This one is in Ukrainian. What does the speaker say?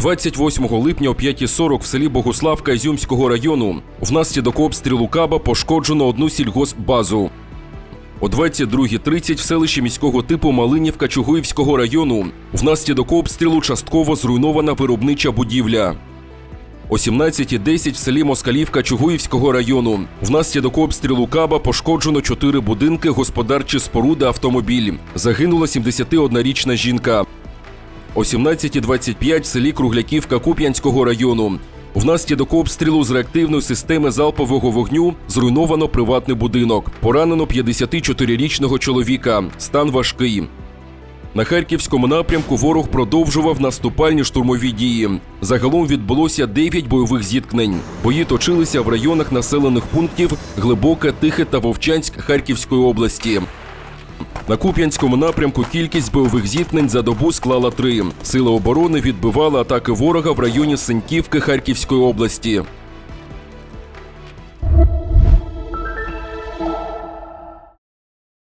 28 липня о 5.40 в селі Богуславка Ізюмського району внаслідок обстрілу Каба пошкоджено одну сільгоспбазу. О 22.30 в селищі міського типу Малинівка Чугуївського району внаслідок обстрілу частково зруйнована виробнича будівля. О 17.10 в селі Москалівка Чугуївського району внаслідок обстрілу Каба пошкоджено чотири будинки, господарчі споруди, автомобіль. Загинула 71-річна жінка. О 17.25 в селі Кругляківка Куп'янського району. Внаслідок обстрілу з реактивної системи залпового вогню зруйновано приватний будинок. Поранено 54-річного чоловіка. Стан важкий. На харківському напрямку ворог продовжував наступальні штурмові дії. Загалом відбулося 9 бойових зіткнень. Бої точилися в районах населених пунктів Глибоке, Тихе та Вовчанськ Харківської області. На Куп'янському напрямку кількість бойових зіткнень за добу склала три. Сили оборони відбивали атаки ворога в районі Синьківки Харківської області.